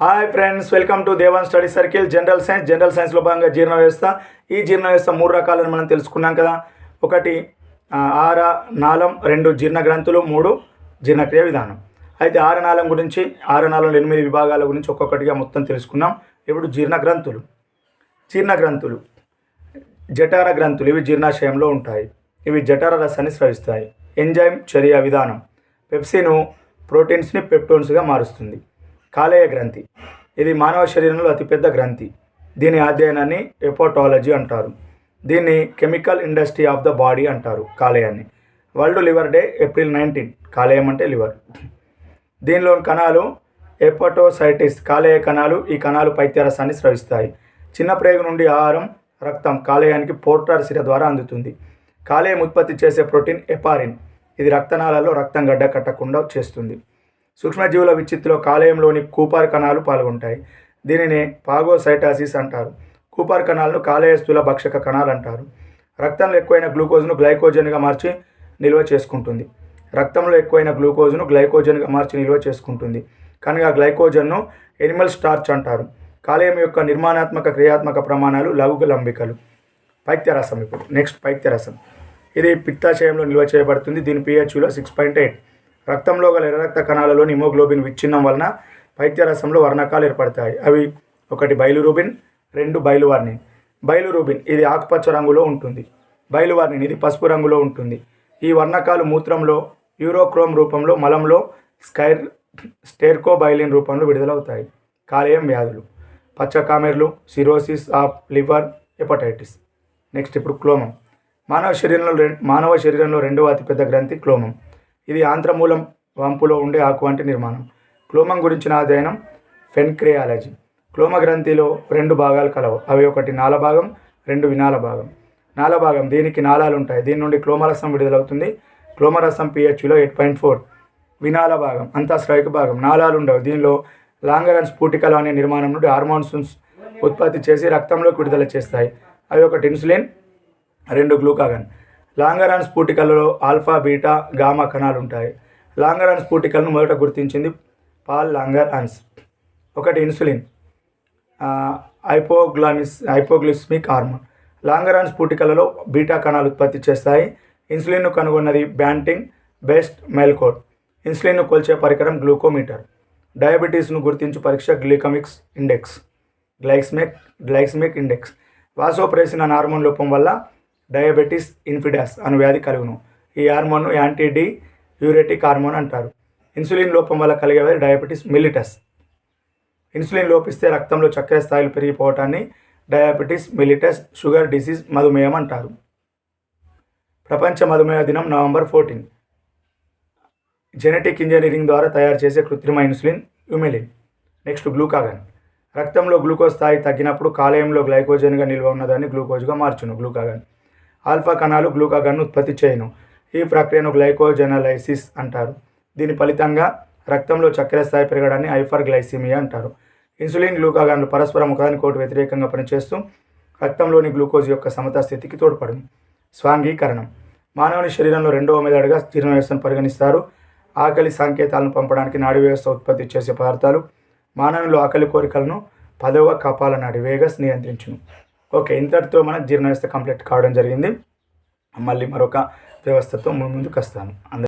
Hi friends welcome to Devan study circle general science general సైన్స్లో భాగంగా జీర్ణ వ్యవస్థ. ఈ జీర్ణ వ్యవస్థ మూడు రకాలను మనం తెలుసుకున్నాం కదా. ఒకటి ఆర నాళం రెండు జీర్ణ గ్రంథులు మూడు జీర్ణక్రియ విధానం. అయితే ఆర నాళం గురించి ఆర ఎనిమిది విభాగాల గురించి ఒక్కొక్కటిగా మొత్తం తెలుసుకున్నాం. ఇప్పుడు జీర్ణ గ్రంథులు. జీర్ణ గ్రంథులు. జఠార గ్రంథులు ఇవి జీర్ణాశయంలో ఉంటాయి. ఇవి జఠర రసాన్ని స్రవిస్తాయి. ఎంజైమ్ చర్య విధానం. పెప్సిను ప్రోటీన్స్ని పెప్టోన్స్గా మారుస్తుంది. కాలేయ గ్రంథి. ఇది మానవ శరీరంలో అతిపెద్ద గ్రంథి. దీని అధ్యయనాన్ని ఎపోటాలజీ అంటారు. దీన్ని chemical industry of the body అంటారు కాలేయాన్ని. World liver day April nineteen. కాలేయం అంటే లివర్. దీనిలోని కణాలు ఎపటోసైటిస్. కాలేయ కణాలు ఈ కణాలు పైత్యరసాన్ని స్రవిస్తాయి. చిన్న ప్రేగు నుండి ఆహారం రక్తం కాలేయానికి పోర్టార్ సిర ద్వారా అందుతుంది. కాలేయం ఉత్పత్తి చేసే ప్రోటీన్ ఎపారిన్ ఇది రక్తనాళాల్లో రక్తం గడ్డ కట్టకుండా చేస్తుంది. సూక్ష్మజీవుల విచ్చిత్తులో కాలేయంలోని కూపార్ కణాలు పాల్గొంటాయి. దీనిని పాగోసైటాసిస్ అంటారు. కూపార్ కణాలను కాలేయ స్థూల భక్షక కణాలు అంటారు రక్తంలో ఎక్కువైన గ్లూకోజ్ను గ్లైకోజన్గా మార్చి నిల్వ చేసుకుంటుంది. రక్తంలో ఎక్కువైన గ్లూకోజ్ను గ్లైకోజన్గా మార్చి నిల్వ చేసుకుంటుంది. కనుక గ్లైకోజన్ను ఎనిమల్ స్టార్చ్ అంటారు. కాలేయం యొక్క నిర్మాణాత్మక క్రియాత్మక ప్రమాణాలు లఘు లంబికలు. పైత్యరసం ఇప్పుడు. నెక్స్ట్ పైత్యరసం. ఇది పిత్తాశయంలో నిల్వ చేయబడుతుంది. దీని పిహెచ్లో సిక్స్ పాయింట్ ఎయిట్ రక్తంలో గల ఎర్రరక్త కణాలలో హిమోగ్లోబిన్ విచ్ఛిన్నం వలన పైత్యరసంలో వర్ణకాలు ఏర్పడతాయి. అవి ఒకటి బయలురూబిన్ రెండు బయలువార్నిన్ బయలురూబిన్ ఇది ఆకుపచ్చ రంగులో ఉంటుంది. బయలువార్నిన్ ఇది పసుపు రంగులో ఉంటుంది. ఈ వర్ణకాలు మూత్రంలో యూరోక్రోమ్ రూపంలో మలంలో స్కైర్ స్టెర్కోబైలిన్ రూపంలో విడుదలవుతాయి. కాలేయం వ్యాధులు. పచ్చ కామెర్లు cirrhosis of liver hepatitis. Next ఇప్పుడు క్లోమం. మానవ శరీరంలో మానవ శరీరంలో రెండవ అతిపెద్ద గ్రంథి క్లోమం. ఇది ఆంత్రమూలం వంపులో ఉండే ఆకు వంటి నిర్మాణం. క్లోమం గురించిన అధ్యయనం ఫెన్క్రియాలజీ. క్లోమ గ్రంథిలో రెండు భాగాలు కలవు. అవి ఒకటి నాల భాగం రెండు వినాల భాగం నాల భాగం దీనికి నాళాలు ఉంటాయి దీని నుండి క్లోమరసం విడుదలవుతుంది. క్లోమరసం పిహెచ్లో ఎయిట్ పాయింట్ ఫోర్. వినాల భాగం అంతా స్ట్రైక్ భాగం. నాళాలు ఉండవు దీనిలో లాంగరన్ స్ఫూటికలు అనే నిర్మాణం నుండి హార్మోన్స్ ఉత్పత్తి చేసి రక్తంలోకి విడుదల చేస్తాయి. అవి ఒకటి ఇన్సులిన్ రెండు గ్లూకాగన్. లాంగరాన్ స్ఫూటికలలో ఆల్ఫా బీటా గామా కణాలు ఉంటాయి. లాంగరాన్ స్ఫూటికలను మొదట గుర్తించింది పాల్ లాంగరాన్స్. ఒకటి insulin hypoglycaemic hypoglycaemic hormone. Langerhans స్ఫూటికలలో beta కణాలు ఉత్పత్తి చేస్తాయి. ఇన్సులిన్ను కనుగొన్నది బ్యాంటింగ్ బెస్ట్ మెల్కోడ్. ఇన్సులిన్ను కొల్చే పరికరం గ్లూకోమీటర్. డయాబెటీస్ను గుర్తించు పరీక్ష glycemic index. Glycemic glycemic index. Vasopressin అనే హార్మోన్ లోపం వల్ల డయాబెటీస్ ఇన్ఫిడాస్ అను వ్యాధి కలుగును. ఈ హార్మోన్ను యాంటీ డి యూరెటిక్ హార్మోన్ అంటారు. ఇన్సులిన్ లోపం వల్ల కలిగే వ్యాధి డయాబెటీస్ మిలిటస్. ఇన్సులిన్ లోపిస్తే రక్తంలో చక్కెర స్థాయిలు పెరిగిపోవటాన్ని డయాబెటీస్ మిలిటస్ షుగర్ డిసీజ్ మధుమేహం అంటారు. ప్రపంచ మధుమేహ దినం నవంబర్ ఫోర్టీన్. జెనెటిక్ ఇంజనీరింగ్ ద్వారా తయారు చేసే కృత్రిమ ఇన్సులిన్ యుమెలిన్. నెక్స్ట్ గ్లూకాగన్. రక్తంలో గ్లూకోజ్ స్థాయి తగ్గినప్పుడు కాలేయంలో గ్లైకోజన్గా నిల్వ ఉన్నదాన్ని గ్లూకోజ్గా మార్చును. గ్లూకాగన్. ఆల్ఫా కణాలు గ్లూకాగన్ను ఉత్పత్తి చేయను. ఈ ప్రక్రియను గ్లైకోజెనలైసిస్ అంటారు. దీని ఫలితంగా రక్తంలో చక్కెర స్థాయి పెరగడాన్ని హైఫర్ గ్లైసిమియా అంటారు. ఇన్సులిన్ గ్లూకాగన్లు పరస్పరం ఒకదానికొకటి వ్యతిరేకంగా పనిచేస్తూ రక్తంలోని గ్లూకోజ్ యొక్క సమతా స్థితికి తోడ్పడు స్వాంగీకరణం. మానవుని శరీరంలో రెండవ మెదడుగా జీర్ణ వ్యవస్థను పరిగణిస్తారు. ఆకలి సంకేతాలను పంపడానికి నాడీ వ్యవస్థ ఉత్పత్తి చేసే పదార్థాలు. మానవునిలో ఆకలి కోరికలను పదవ కపాల నాడి వేగస్ నియంత్రించును. ఓకే ఇంతటితో మన జీర్ణ వ్యవస్థ కంప్లీట్ కావడం జరిగింది. మళ్ళీ మరొక వ్యవస్థతో ముందుకు వస్తాను